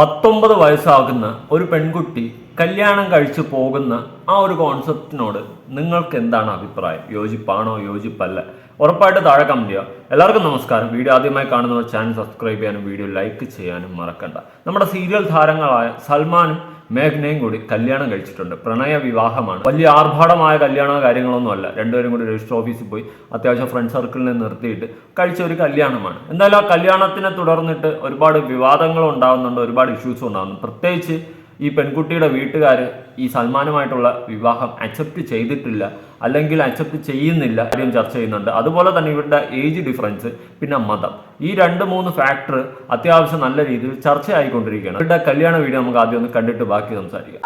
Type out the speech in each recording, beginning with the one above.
പത്തൊമ്പത് വയസ്സാകുന്ന ഒരു പെൺകുട്ടി കല്യാണം കഴിച്ചു പോകുന്ന ആ ഒരു കോൺസെപ്റ്റിനോട് നിങ്ങൾക്ക് എന്താണ് അഭിപ്രായം? യോജിപ്പാണോ? യോജിപ്പല്ല. ഉറപ്പായിട്ട് താഴെ കമന്റ് ചെയ്യുക. എല്ലാവർക്കും നമസ്കാരം. വീഡിയോ ആദ്യമായി കാണുന്നവർ ചാനൽ സബ്സ്ക്രൈബ് ചെയ്യാനും വീഡിയോ ലൈക്ക് ചെയ്യാനും മറക്കണ്ട. നമ്മുടെ സീരിയൽ താരങ്ങളായ സൽമാനും മേഘ്നയും കൂടി കല്യാണം കഴിച്ചിട്ടുണ്ട്. പ്രണയ വിവാഹമാണ്. വലിയ ആർഭാടമായ കല്യാണ കാര്യങ്ങളൊന്നും അല്ല. രണ്ടുപേരും കൂടി രജിസ്റ്റർ ഓഫീസിൽ പോയി അത്യാവശ്യം ഫ്രണ്ട് സർക്കിളിനെ നിർത്തിയിട്ട് കഴിച്ച ഒരു കല്യാണമാണ്. എന്തായാലും ആ കല്യാണത്തിനെ തുടർന്നിട്ട് ഒരുപാട് വിവാദങ്ങൾ ഉണ്ടാകുന്നുണ്ട് ഒരുപാട് ഇഷ്യൂസും ഉണ്ടാകുന്നു പ്രത്യേകിച്ച് ഈ പെൺകുട്ടിയുടെ വീട്ടുകാർ ഈ സൽമാനുമായിട്ടുള്ള വിവാഹം അക്സെപ്റ്റ് ചെയ്തിട്ടില്ല. അല്ലെങ്കിൽ അക്സെപ്റ്റ് ചെയ്യുന്നില്ല കാര്യം ചർച്ച ചെയ്യുന്നുണ്ട്. അതുപോലെ തന്നെ ഇവരുടെ ഏജ് ഡിഫറൻസ് പിന്നെ മതം. ഈ രണ്ട് മൂന്ന് ഫാക്ടർ അത്യാവശ്യം നല്ല രീതിയിൽ ചർച്ചയായിക്കൊണ്ടിരിക്കുകയാണ്. ഇവരുടെ കല്യാണ വീഡിയോ നമുക്ക് ആദ്യം ഒന്ന് കണ്ടിട്ട് ബാക്കി സംസാരിക്കാം.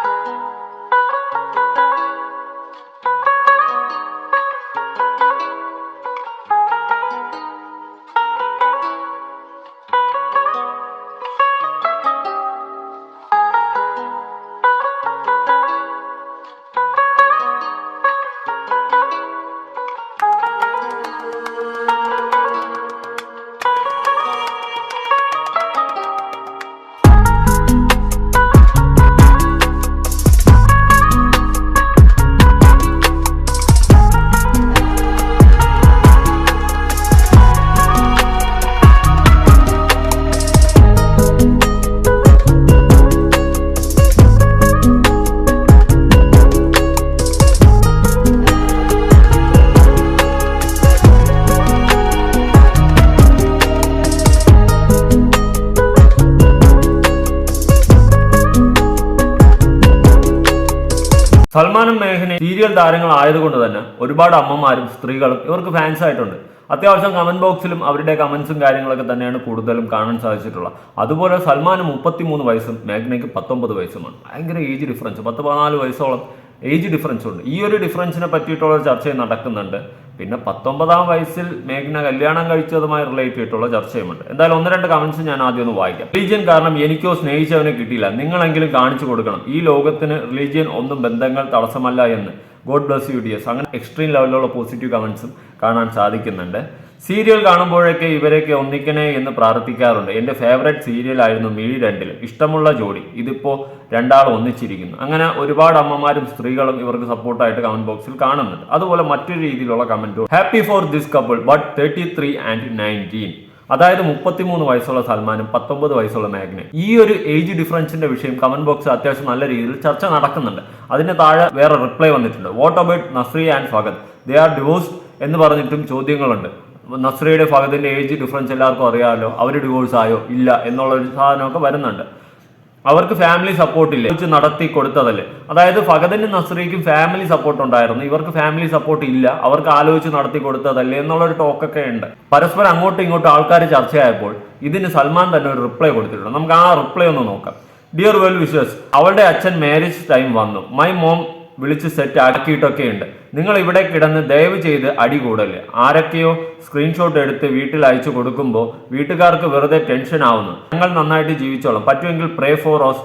സൽമാനും മേഘനയും സീരിയൽ താരങ്ങൾ ആയതുകൊണ്ട് തന്നെ ഒരുപാട് അമ്മമാരും സ്ത്രീകളും ഇവർക്ക് ഫാൻസ് ആയിട്ടുണ്ട്. അത്യാവശ്യം കമന്റ് ബോക്സിലും അവരുടെ കമന്റ്സും കാര്യങ്ങളൊക്കെ തന്നെയാണ് കൂടുതലും കാണാൻ സാധിച്ചിട്ടുള്ളത്. അതുപോലെ സൽമാന് മുപ്പത്തിമൂന്ന് വയസ്സും മേഘനയ്ക്ക് പത്തൊമ്പത് വയസ്സുമാണ്. ഭയങ്കര ഏജ് ഡിഫറൻസ് പത്ത് പതിനാല് വയസ്സോളം ഏജ് ഡിഫറൻസ് ഉണ്ട്. ഈ ഒരു ഡിഫറൻസിനെ പറ്റിയിട്ടുള്ള ചർച്ച നടക്കുന്നുണ്ട്. പിന്നെ പത്തൊമ്പതാം വയസ്സിൽ മേഘ്ന കല്യാണം കഴിച്ചതുമായി റിലേറ്റ് ചെയ്തിട്ടുള്ള ചർച്ചയുമുണ്ട്. എന്തായാലും ഒന്ന് രണ്ട് കമന്റ്സ് ഞാൻ ആദ്യം ഒന്ന് വായിക്കാം. റിലീജിയൻ കാരണം എനിക്കോ സ്നേഹിച്ചവനെ കിട്ടിയില്ല. നിങ്ങളെങ്കിലും കാണിച്ചു കൊടുക്കണം. ഈ ലോകത്തിന് റിലീജിയൻ ഒന്നും ബന്ധങ്ങൾ തടസ്സമല്ല എന്ന്. God bless you D S അങ്ങനെ എക്സ്ട്രീം ലെവലിലുള്ള പോസിറ്റീവ് കമന്റ്സും കാണാൻ സാധിക്കുന്നുണ്ട്. സീരിയൽ കാണുമ്പോഴൊക്കെ ഇവരൊക്കെ ഒന്നിക്കണേ എന്ന് പ്രാർത്ഥിക്കാറുണ്ട്. എന്റെ ഫേവറേറ്റ് സീരിയൽ ആയിരുന്നു മിഴി രണ്ടിൽ ഇഷ്ടമുള്ള ജോഡി. ഇതിപ്പോ രണ്ടാൾ ഒന്നിച്ചിരിക്കുന്നു. അങ്ങനെ ഒരുപാട് അമ്മമാരും സ്ത്രീകളും ഇവർക്ക് സപ്പോർട്ടായിട്ട് കമന്റ് ബോക്സിൽ കാണുന്നുണ്ട്. അതുപോലെ മറ്റൊരു രീതിയിലുള്ള comment happy for this couple but thirty three and nineteen അതായത് മുപ്പത്തിമൂന്ന് വയസ്സുള്ള സൽമാനും പത്തൊമ്പത് വയസ്സുള്ള മേഘനയും. ഈ ഒരു ഏജ് ഡിഫറൻസിന്റെ വിഷയം കമന്റ് ബോക്സ് അത്യാവശ്യം നല്ല രീതിയിൽ ചർച്ച നടക്കുന്നുണ്ട്. അതിന് താഴെ വേറെ റിപ്ലൈ വന്നിട്ടുണ്ട്. What about Nazriya and Fahadh they are divorce എന്ന് പറഞ്ഞിട്ടും ചോദ്യങ്ങളുണ്ട്. നസ്രിയുടെ ഫഗതിന്റെ ഏജ് ഡിഫറൻസ് എല്ലാവർക്കും അറിയാമല്ലോ അവർ ഡിവോഴ്സ് ആയോ? ഇല്ല. എന്നുള്ള ഒരു സാധനമൊക്കെ വരുന്നുണ്ട്. അവർക്ക് ഫാമിലി സപ്പോർട്ട് ഇല്ല? വെച്ച് നടത്തി കൊടുത്തതല്ലേ? അതായത് ഫഗദിനും നസ്രീക്കും ഫാമിലി സപ്പോർട്ട് ഉണ്ടായിരുന്നു. ഇവർക്ക് ഫാമിലി സപ്പോർട്ട് ഇല്ല. അവർക്ക് ആലോചിച്ച് നടത്തി കൊടുത്തതല്ലേ എന്നുള്ള ഒരു ടോക്കൊക്കെ ഉണ്ട്. പരസ്പരം അങ്ങോട്ടും ഇങ്ങോട്ടും ആൾക്കാർ ചർച്ചയായപ്പോൾ ഇതിന് സൽമാൻ തന്നെ ഒരു റിപ്ലൈ കൊടുത്തിട്ടുണ്ട്. നമുക്ക് ആ റിപ്ലൈ ഒന്ന് നോക്കാം. ഡിയർ വെൽ വിഷേഴ്സ് അവളുടെ അച്ഛൻ മാരേജ് ടൈം വന്നു. മൈ മോം വിളിച്ച് സെറ്റ് ആക്കിയിട്ടൊക്കെ ഉണ്ട് നിങ്ങൾ ഇവിടെ കിടന്ന് ദയവ് ചെയ്ത് അടി കൂടൽ ആരൊക്കെയോ സ്ക്രീൻഷോട്ട് എടുത്ത് വീട്ടിൽ അയച്ചു കൊടുക്കുമ്പോൾ വീട്ടുകാർക്ക് വെറുതെ ടെൻഷൻ ആവുന്നു. ഞങ്ങൾ നന്നായിട്ട് ജീവിച്ചോളാം. പറ്റുമെങ്കിൽ പ്രേ ഫോർ ഓസ്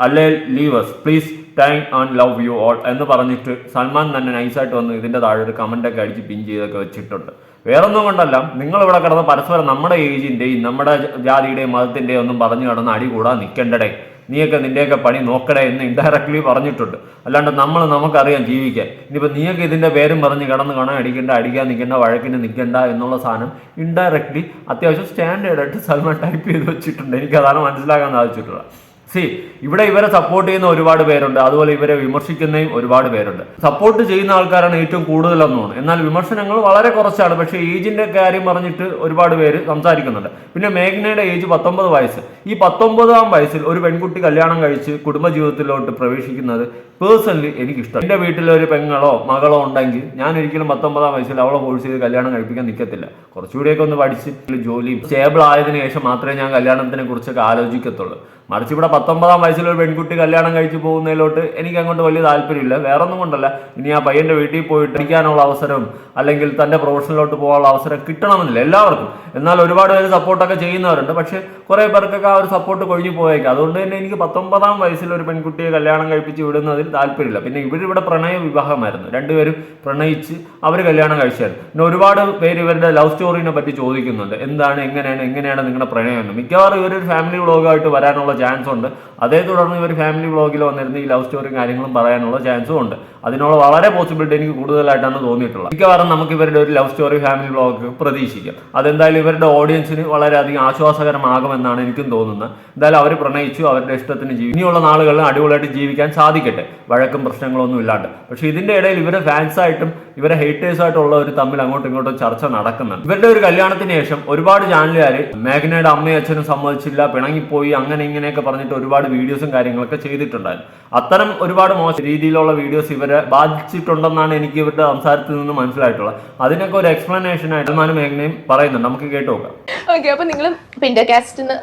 അല്ലെ leaves please time and love you all എന്ന് പറഞ്ഞിട്ട് സൽമാൻ തന്നെ നൈസായിട്ട് വന്ന് ഇതിന്റെ താഴെ ഒരു കമന്റൊക്കെ അടിച്ച് പിൻ ചെയ്തൊക്കെ വെച്ചിട്ടുണ്ട്. വേറൊന്നും കൊണ്ടല്ല. നിങ്ങൾ ഇവിടെ കിടന്ന് പരസ്പരം നമ്മുടെ ഏജിന്റെയും നമ്മുടെ ജാതിയുടെയും മതത്തിന്റെയും ഒന്നും പറഞ്ഞു കിടന്ന് അടി കൂടാൻ നിൽക്കണ്ടടേ. നീയൊക്കെ നിന്റെയൊക്കെ പണി നോക്കടേ എന്ന് ഇൻഡയറക്ട്ലി പറഞ്ഞിട്ടുണ്ട്. അല്ലാണ്ട് നമ്മൾ നമുക്കറിയാം ജീവിക്കാൻ. ഇനിയിപ്പോൾ നീയൊക്കെ ഇതിന്റെ പേരും പറഞ്ഞ് കിടന്ന് കാണാൻ അടിക്കേണ്ട അടിക്കാൻ നിൽക്കേണ്ട വഴക്കിന് നിൽക്കേണ്ട എന്നുള്ള സാധനം ഇൻഡയറക്ട്ലി അത്യാവശ്യം സ്റ്റാൻഡേർഡായിട്ട് സൽമാൻ ടൈപ്പ് ചെയ്ത് വെച്ചിട്ടുണ്ട്. എനിക്കതാണ് മനസ്സിലാക്കാൻ സാധിച്ചിട്ടുള്ളത്. സി ഇവിടെ ഇവരെ സപ്പോർട്ട് ചെയ്യുന്ന ഒരുപാട് പേരുണ്ട്. അതുപോലെ ഇവരെ വിമർശിക്കുന്നതും ഒരുപാട് പേരുണ്ട്. സപ്പോർട്ട് ചെയ്യുന്ന ആൾക്കാരാണ് ഏറ്റവും കൂടുതലെന്നാണ് എന്നാൽ വിമർശനങ്ങൾ വളരെ കുറച്ചാണ്. പക്ഷേ ഏജിന്റെ കാര്യം പറഞ്ഞിട്ട് ഒരുപാട് പേര് സംസാരിക്കുന്നുണ്ട്. പിന്നെ മേഘ്നയുടെ ഏജ് പത്തൊമ്പത് വയസ്സ്. ഈ പത്തൊമ്പതാം വയസ്സിൽ ഒരു പെൺകുട്ടി കല്യാണം കഴിച്ച് കുടുംബജീവിതത്തിലോട്ട് പ്രവേശിക്കുന്നത് പേഴ്സണലി എനിക്കിഷ്ടം. എന്റെ വീട്ടിൽ ഒരു പെങ്ങളോ മകളോ ഉണ്ടെങ്കിൽ ഞാൻ ഒരിക്കലും പത്തൊമ്പതാം വയസ്സിൽ അവളെ ഫോഴ്സ് ചെയ്ത് കല്യാണം കഴിപ്പിക്കാൻ നിൽക്കത്തില്ല കുറച്ചുകൂടിയൊക്കെ ഒന്ന് പഠിച്ച് ജോലിയും സ്റ്റേബിൾ ആയതിനു ശേഷം മാത്രമേ ഞാൻ കല്യാണത്തിനെ കുറിച്ചൊക്കെ ആലോചിക്കത്തുള്ളൂ. മറിച്ച് ഇവിടെ പത്തൊമ്പതാം വയസ്സിൽ ഒരു പെൺകുട്ടി കല്യാണം കഴിച്ച് പോകുന്നതിലോട്ട് എനിക്ക് അങ്ങോട്ട് വലിയ താല്പര്യമില്ല. വേറെ ഒന്നും കൊണ്ടല്ല. ഇനി ആ പയ്യന്റെ വീട്ടിൽ പോയിട്ട് പഠിക്കാനുള്ള അവസരം അല്ലെങ്കിൽ തന്റെ പ്രൊഫഷനിലോട്ട് പോകാനുള്ള അവസരം കിട്ടണമെന്നില്ല എല്ലാവർക്കും. എന്നാൽ ഒരുപാട് പേര് സപ്പോർട്ടൊക്കെ ചെയ്യുന്നവരുണ്ട്. പക്ഷേ കുറേ പേർക്കൊക്കെ ആ ഒരു സപ്പോർട്ട് കൊഴിഞ്ഞു പോയേക്കാം. അതുകൊണ്ട് തന്നെ എനിക്ക് പത്തൊമ്പതാം വയസ്സിൽ ഒരു പെൺകുട്ടിയെ കല്യാണം കഴിപ്പിച്ച് വിടുന്നതിൽ താല്പര്യമില്ല. പിന്നെ ഇവരിവിടെ പ്രണയ വിവാഹമായിരുന്നു. രണ്ടുപേരും പ്രണയിച്ച് അവർ കല്യാണം കഴിച്ചായിരുന്നു. പിന്നെ ഒരുപാട് പേര് ഇവരുടെ ലവ് സ്റ്റോറിനെ പറ്റി ചോദിക്കുന്നുണ്ട്. എന്താണ് എങ്ങനെയാണ് എങ്ങനെയാണ് നിങ്ങളുടെ പ്രണയം എന്ന് മിക്കവാറും ഇവരൊരു ഫാമിലി വ്ളോഗായിട്ട് വരാനുള്ള ചാൻസ് ഉണ്ട് അതേ തുടർന്ന് ഇവർ ഫാമിലി വ്ളോഗിൽ വന്നിരുന്ന ഈ ലവ് സ്റ്റോറിയും കാര്യങ്ങളും പറയാനുള്ള ചാൻസും ഉണ്ട്. അതിനുള്ള വളരെ പോസിബിലിറ്റി എനിക്ക് കൂടുതലായിട്ടാണ് തോന്നിയിട്ടുള്ളത്. മിക്കവാറും നമുക്ക് ഇവരുടെ ഒരു ലവ് സ്റ്റോറി ഫാമിലി വ്ളോഗ് പ്രതീക്ഷിക്കാം. അതെന്തായാലും ഇവരുടെ ഓഡിയൻസിന് വളരെയധികം ആശ്വാസകരമാകുമെന്നാണ് എനിക്കും തോന്നുന്നത്. എന്തായാലും അവർ പ്രണയിച്ചു അവരുടെ ഇഷ്ടത്തിന് ജീവി ഇനിയുള്ള നാളുകളിൽ അടിപൊളിയായിട്ട് ജീവിക്കാൻ സാധിക്കട്ടെ. വഴക്കും പ്രശ്നങ്ങളൊന്നും ഇല്ലാണ്ട് പക്ഷേ ഇതിന്റെ ഇടയിൽ ഇവരെ ഫാൻസായിട്ടും ഇവരെ ഹേറ്റേഴ്സായിട്ടുള്ളവർ തമ്മിൽ അങ്ങോട്ടും ഇങ്ങോട്ടും ചർച്ച നടക്കുന്നുണ്ട്. ഇവരുടെ ഒരു കല്യാണത്തിന് ശേഷം ഒരുപാട് ചാനലുകാർ മേഘനയുടെ അമ്മയും അച്ഛനും സമ്മതിച്ചില്ല പിണങ്ങിപ്പോയി അങ്ങനെ ഇങ്ങനെയൊക്കെ പറഞ്ഞിട്ട് ഒരുപാട് വീഡിയോസും കാര്യങ്ങളൊക്കെ ചെയ്തിട്ടുണ്ടായിരുന്നു. അത്തരം ഒരുപാട് മോശം രീതിയിലുള്ള വീഡിയോസ് ഇവരെ ബാധിച്ചിട്ടുണ്ടെന്നാണ് എനിക്ക് ഇവരുടെ സംസാരത്തിൽ നിന്ന് മനസ്സിലായിട്ടുള്ളത്. അതിനൊക്കെ ഒരു എക്സ്പ്ലനേഷൻ ആയിട്ട് സൽമാനും മേഘനയും പറയുന്നുണ്ട്. നമുക്ക് കേട്ടു നോക്കാം. ഓക്കെ അപ്പൊ നിങ്ങൾ ഇന്റർകാസ്റ്റിന്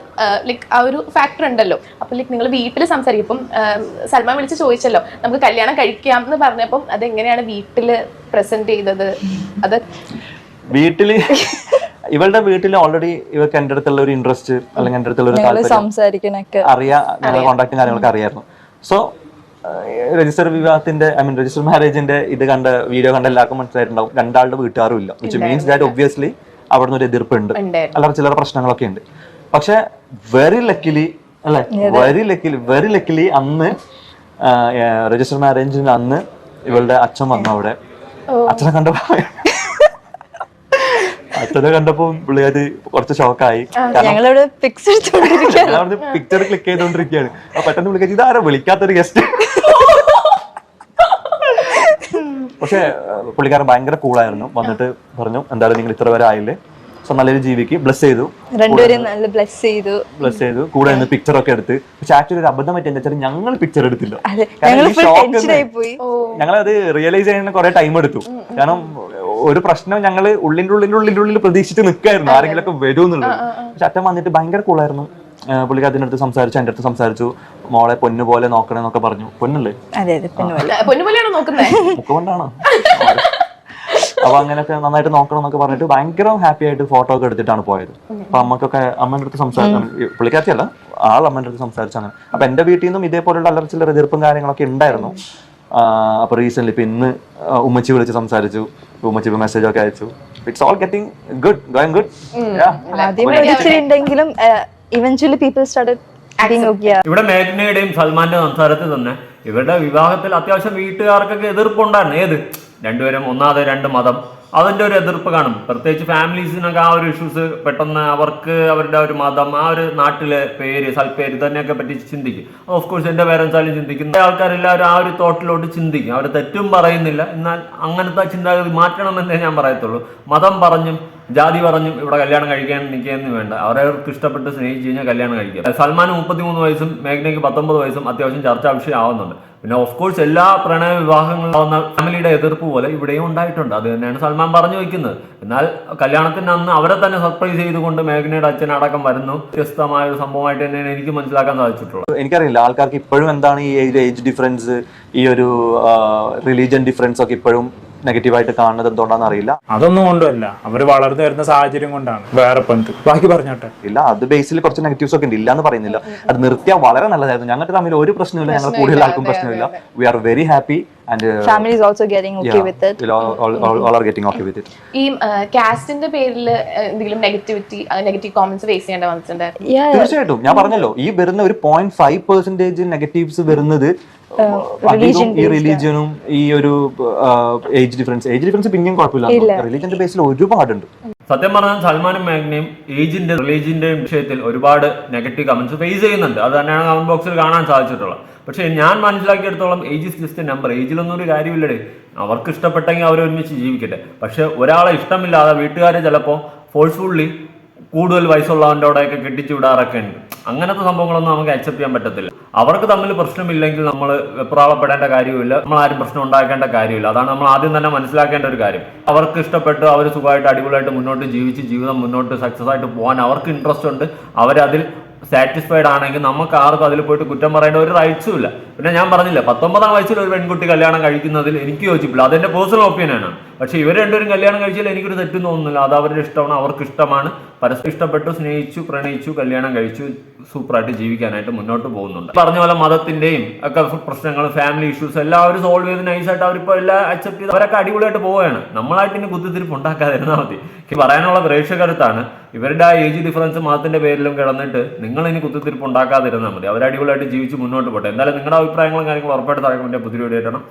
ലൈക്ക് ആ ഒരു ഫാക്ടർ ഉണ്ടല്ലോ. അപ്പൊ ലൈക്ക് നിങ്ങൾ വീട്ടിൽ സംസാരിക്കും. സൽമാൻ വിളിച്ച് ചോദിച്ചല്ലോ നമുക്ക് കല്യാണം കഴിക്കാം എന്ന് പറഞ്ഞപ്പം അതെങ്ങനെയാണ് വീട്ടിൽ പ്രസന്റ് ചെയ്തത്? അത് വീട്ടിൽ ഇവളുടെ വീട്ടിൽ ഓൾറെഡി ഇവർക്ക് എന്റെ അടുത്തുള്ള ഒരു ഇൻട്രസ്റ്റ് അല്ലെങ്കിൽ എന്റെ അടുത്തുള്ള ഒരു സംസാരിക്കണൊക്കെ. അറിയാം ഞങ്ങളുടെ കോൺടാക്റ്റും കാര്യങ്ങളൊക്കെ അറിയായിരുന്നു. സോ രജിസ്റ്റർ വിവാഹത്തിന്റെ ഐ മീൻ രജിസ്റ്റർ മാരേജിന്റെ ഇത് കണ്ട വീഡിയോ കണ്ട എല്ലാവർക്കും മനസ്സിലായിട്ടുണ്ടാവും. രണ്ടാളുടെ വീട്ടുകാരും ഇല്ല. വിച്ച് മീൻസ് ദാറ്റ് ഒബ്വിയസ്ലി അവിടെ നിന്ന് ഒരു എതിർപ്പുണ്ട്. അല്ലാതെ ചില പ്രശ്നങ്ങളൊക്കെ ഉണ്ട്. പക്ഷെ വെരി ലക്കിലി അല്ലെ? വെരി ലക്കിലി വെരി ലക്കിലി അന്ന് രജിസ്റ്റർ മാരേജിന് അന്ന് ഇവളുടെ അച്ഛൻ വന്നു അവിടെ. അച്ഛനെ കണ്ടപ്പോ അച്ഛനെ കണ്ടപ്പോ പുള്ളിയാര് കുറച്ച് ഷോക്കായി ഞങ്ങളിവിടെ പിക്ചർ ക്ലിക്ക് ചെയ്തോണ്ടിരിക്കുകയാണ് അപ്പൊ പെട്ടെന്ന് വിളിക്കാൻ ഇതാരോ? വിളിക്കാത്തൊരു ഗസ്റ്റ് പക്ഷെ പുള്ളിക്കാരൻ ഭയങ്കര കൂളായിരുന്നു വന്നിട്ട് പറഞ്ഞു എന്തായാലും നിങ്ങൾ ഇത്ര വരെ ആയില്ലേ? സോ നല്ലൊരു ജീവിക്ക് ബ്ലസ് ചെയ്തു. രണ്ടുപേരും നല്ല ബ്ലസ് ചെയ്തു. ബ്ലസ് ചെയ്തു. കൂടെ നിന്ന് പിക്ചർ ഒക്കെ എടുത്ത്. പക്ഷെ ആക്ച്വലി ഒരു അബദ്ധം പറ്റി എന്താ വെച്ചാൽ ഞങ്ങൾ പിക്ചർ എടുത്തില്ല ഞങ്ങളത് റിയലൈസ് ചെയ്യാൻ കുറെ ടൈം എടുത്തു. കാരണം ഒരു പ്രശ്നം ഞങ്ങൾ ഉള്ളിന്റെ ഉള്ളിന്റെ ഉള്ളിന്റെ ഉള്ളിൽ പ്രതീക്ഷിച്ച് നിൽക്കായിരുന്നു. ആരെങ്കിലും ഒക്കെ വരുമെന്നുള്ളത്. പക്ഷെ അച്ഛൻ വന്നിട്ട് ഭയങ്കര കൂളായിരുന്നു പുള്ളിക്ക് അതിന്റെ അടുത്ത് സംസാരിച്ചു എന്റെ അടുത്ത് സംസാരിച്ചു. മോളെ പൊന്നു പോലെ നോക്കണേ എന്നൊക്കെ പറഞ്ഞു. പൊന്നല്ലേ? അതെ അതെ പിന്നെ പൊന്നുപോലെയാണോ നോക്കുന്നത് മുക്കുകൊണ്ടാണ് അപ്പൊ അങ്ങനെയൊക്കെ നന്നായിട്ട് നോക്കണം എന്നൊക്കെ പറഞ്ഞിട്ട് ഭയങ്കര ഹാപ്പി ആയിട്ട് ഫോട്ടോ ഒക്കെ എടുത്തിട്ടാണ് പോയത്. അപ്പൊ അമ്മക്കൊക്കെ അമ്മേന്റെ അടുത്ത് സംസാരിച്ചു പുള്ളിക്കാത്തിയല്ല ആൾ അമ്മേന്റെ അടുത്ത് സംസാരിച്ചു അങ്ങനെ അപ്പൊ എന്റെ വീട്ടിൽ നിന്നും ഇതേപോലുള്ള അലർച്ചിലർ എതിർപ്പും കാര്യങ്ങളൊക്കെ ഉണ്ടായിരുന്നു. അപ്പൊ റീസെന്റ് ഇപ്പൊ ഇന്ന് ഉമ്മച്ചി വിളിച്ച് സംസാരിച്ചു. ഉമ്മച്ചി ഇപ്പൊ മെസ്സേജ് ഒക്കെ അയച്ചു. It's all getting good going good eventually people started ഇവിടെ മേഘ്നയുടെയും സൽമാന്റെ സംസാരത്തിൽ തന്നെ ഇവരുടെ വിവാഹത്തിൽ അത്യാവശ്യം വീട്ടുകാർക്കൊക്കെ എതിർപ്പുണ്ടായിരുന്നു. ഏത്? രണ്ടുപേരും ഒന്നാതെ രണ്ട് മതം. അതിന്റെ ഒരു എതിർപ്പ് കാണും. പ്രത്യേകിച്ച് ഫാമിലീസിനൊക്കെ ആ ഒരു ഇഷ്യൂസ് പെട്ടെന്ന് അവർക്ക് അവരുടെ ഒരു മതം ആ ഒരു നാട്ടിലെ പേര് സൽപ്പേര് തന്നെയൊക്കെ പറ്റി ചിന്തിക്കും. ഓഫ് കോഴ്സ് എന്റെ പേരൻസ് ആയാലും ചിന്തിക്കും ആൾക്കാരെല്ലാവരും ആ ഒരു തോട്ടിലോട്ട് ചിന്തിക്കും. അവർ തെറ്റും പറയുന്നില്ല. എന്നാൽ അങ്ങനത്തെ ചിന്താഗതി മാറ്റണമെന്നേ ഞാൻ പറയത്തുള്ളൂ. മതം പറഞ്ഞും ജാതി പറഞ്ഞു ഇവിടെ കല്യാണം കഴിക്കാൻ നിൽക്കുകയെന്ന് വേണ്ട. അവരവർക്ക് ഇഷ്ടപ്പെട്ട് സ്നേഹിച്ച് കഴിഞ്ഞാൽ കല്യാണം കഴിക്കുക. സൽമാന് മുപ്പത്തിമൂന്ന് വയസ്സും മേഘനയ്ക്ക് പത്തൊമ്പത് വയസ്സും അത്യാവശ്യം ചർച്ചാ വിഷയമാവുന്നുണ്ട് പിന്നെ ഓഫ് കോഴ്സ് എല്ലാ പ്രണയ വിവാഹങ്ങളിലാവുന്ന ഫാമിലിയുടെ എതിർപ്പ് പോലെ ഇവിടെയും ഉണ്ടായിട്ടുണ്ട്. അത് തന്നെയാണ് സൽമാൻ പറഞ്ഞു വയ്ക്കുന്നത് എന്നാൽ കല്യാണത്തിന് അന്ന് അവരെ തന്നെ സർപ്രൈസ് ചെയ്തുകൊണ്ട് മേഘനയുടെ അച്ഛൻ അടക്കം വരുന്നു. വ്യത്യസ്തമായ ഒരു സംഭവമായിട്ട് തന്നെയാണ് എനിക്ക് മനസ്സിലാക്കാൻ സാധിച്ചിട്ടുള്ളത്. എനിക്കറിയില്ല ആൾക്കാർക്ക് ഇപ്പോഴും എന്താണ് ഈ ഏജ് ഡിഫറൻസ് ഈ ഒരു റിലീജിയൻ ഡിഫറൻസ് ഒക്കെ ഇപ്പോഴും നെഗറ്റീവായിട്ട് കാണുന്നത് എന്തുകൊണ്ടാണെന്ന് അറിയില്ല. അതൊന്നും കൊണ്ടല്ല അവർ വളർന്നു വരുന്ന സാഹചര്യം കൊണ്ടാണ്. വേറെ പന്ത്. ബാക്കി പറഞ്ഞോട്ടെ. ഇല്ല അത് ബേസിൽ കുറച്ച് നെഗറ്റീവ്സ് ഒക്കെ ഉണ്ട്. ഇല്ല എന്ന് പറയുന്നില്ല അത് നിർത്തിയാൽ വളരെ നല്ലതായിരുന്നു. ഞങ്ങൾക്ക് തമ്മിൽ ഒരു പ്രശ്നമില്ല ഞങ്ങൾ കൂടുതൽ ആൾക്കും പ്രശ്നമില്ല. We are very happy and family is also getting okay with it all are getting okay with it ഈ കാസ്റ്റിന്റെ പേരിൽ എന്തെങ്കിലും നെഗറ്റിവിറ്റി നെഗറ്റീവ് കമന്റ്സ് ഫേസ് ചെയ്യേണ്ട വന്നിട്ടുണ്ടായിരുന്നു തീർച്ചയായിട്ടും. ഞാൻ പറഞ്ഞല്ലോ ഈ വരുന്ന ഒരു പോയിന്റ് ഫൈവ് പെർസെന്റേജ് നെഗറ്റീവ്സ് വരുന്നത് അധികം ഈ റിലീജിയനും ഈ ഒരു ഏജ് ഡിഫറൻസ് ഏജ് ഡിഫറൻസ് പിന്നെയും കുഴപ്പമില്ല. റിലീജിയന്റെ ബേസിൽ ഒരുപാടുണ്ട്. സത്യം പറഞ്ഞാൽ സൽമാനും മേഘനയും ഏജിന്റെ റിലീജിന്റെയും വിഷയത്തിൽ ഒരുപാട് നെഗറ്റീവ് കമന്റ്സ് ഫേസ് ചെയ്യുന്നുണ്ട്. അത് തന്നെയാണ് കമന്റ് ബോക്സിൽ കാണാൻ സാധിച്ചിട്ടുള്ളത്. പക്ഷേ ഞാൻ മനസ്സിലാക്കിയെടുത്തോളം ഏജ് ഇസ് ജസ്റ്റ് നമ്പർ ഏജിലൊന്നും ഒരു കാര്യമില്ലടേ. അവർക്ക് ഇഷ്ടപ്പെട്ടെങ്കിൽ അവർ ഒരുമിച്ച് ജീവിക്കട്ടെ. പക്ഷെ ഒരാളെ ഇഷ്ടമില്ലാതെ വീട്ടുകാരെ ചിലപ്പോൾ ഫോഴ്സ്ഫുള്ളി കൂടുതൽ വയസ്സുള്ളവന്റെയോടെയൊക്കെ കെട്ടിച്ചു വിടാറൊക്കെ ഉണ്ട് അങ്ങനത്തെ സംഭവങ്ങളൊന്നും നമുക്ക് അക്സെപ്റ്റ് ചെയ്യാൻ പറ്റത്തില്ല. അവർക്ക് തമ്മിൽ പ്രശ്നമില്ലെങ്കിൽ നമ്മൾ വെപ്രാളപ്പെടേണ്ട കാര്യമില്ല നമ്മൾ ആരും പ്രശ്നം ഉണ്ടാക്കേണ്ട കാര്യമില്ല. അതാണ് നമ്മൾ ആദ്യം തന്നെ മനസ്സിലാക്കേണ്ട ഒരു കാര്യം. അവർക്ക് ഇഷ്ടപ്പെട്ട് അവർ സുഖമായിട്ട് അടിപൊളിയായിട്ട് മുന്നോട്ട് ജീവിച്ച് ജീവിതം മുന്നോട്ട് സക്സസ് ആയിട്ട് പോകാൻ അവർക്ക് ഇൻട്രസ്റ്റ് ഉണ്ട്. അവരതിൽ സാറ്റിസ്ഫൈഡ് ആണെങ്കിൽ നമുക്ക് ആർക്കും അതിൽ പോയിട്ട് കുറ്റം പറയേണ്ട ഒരു റൈറ്റ്സും ഇല്ല. പിന്നെ ഞാൻ പറഞ്ഞില്ല പത്തൊമ്പതാം വയസ്സിൽ ഒരു പെൺകുട്ടി കല്യാണം കഴിക്കുന്നതിൽ എനിക്ക് യോജിപ്പില്ല. അതെന്റെ പേഴ്സണൽ ഒപ്പീനിയനാണ് പക്ഷെ ഇവർ രണ്ടുപേരും കല്യാണം കഴിച്ചാൽ എനിക്കൊരു തെറ്റും തോന്നുന്നില്ല. അത് അവരുടെ ഇഷ്ടമാണ് അവർക്ക് ഇഷ്ടമാണ്. പരസ്പരം ഇഷ്ടപ്പെട്ടു സ്നേഹിച്ചു പ്രണയിച്ചു കല്യാണം കഴിച്ചു സൂപ്പറായിട്ട് ജീവിക്കാനായിട്ട് മുന്നോട്ട് പോകുന്നുണ്ട്. പറഞ്ഞ പോലെ മതത്തിന്റെയും ഒക്കെ പ്രശ്നങ്ങൾ ഫാമിലി ഇഷ്യൂസ് എല്ലാം അവർ സോൾവ് ചെയ്ത് നൈസായിട്ട് അവരിപ്പോൾ എല്ലാം അക്സെപ്റ്റ് ചെയ്ത് അവരൊക്കെ അടിപൊളിയായിട്ട് പോവുകയാണ്. നമ്മളായിട്ട് ഇനി കുത്തിത്തിരിപ്പ് ഉണ്ടാക്കാതിരുന്നാൽ മതി. പറയാനുള്ള പ്രേക്ഷകരുത്താണ് ഇവരുടെ ആ ഏജ് ഡിഫറൻസ് മതത്തിന്റെ പേരിലും കിടന്നിട്ട് നിങ്ങൾ ഇനി കുത്തിത്തിരിപ്പ് ഉണ്ടാക്കാതിരുന്നാൽ മതി. അവർ അടിപൊളിയായിട്ട് ജീവിച്ച് മുന്നോട്ട് പോട്ടെ. എന്തായാലും നിങ്ങളുടെ അഭിപ്രായങ്ങളും കാര്യങ്ങളും ഉറപ്പായിട്ട് തറക്കുമ്പോൾ പുതിയ വീഡിയോ ആയിട്ടാണ്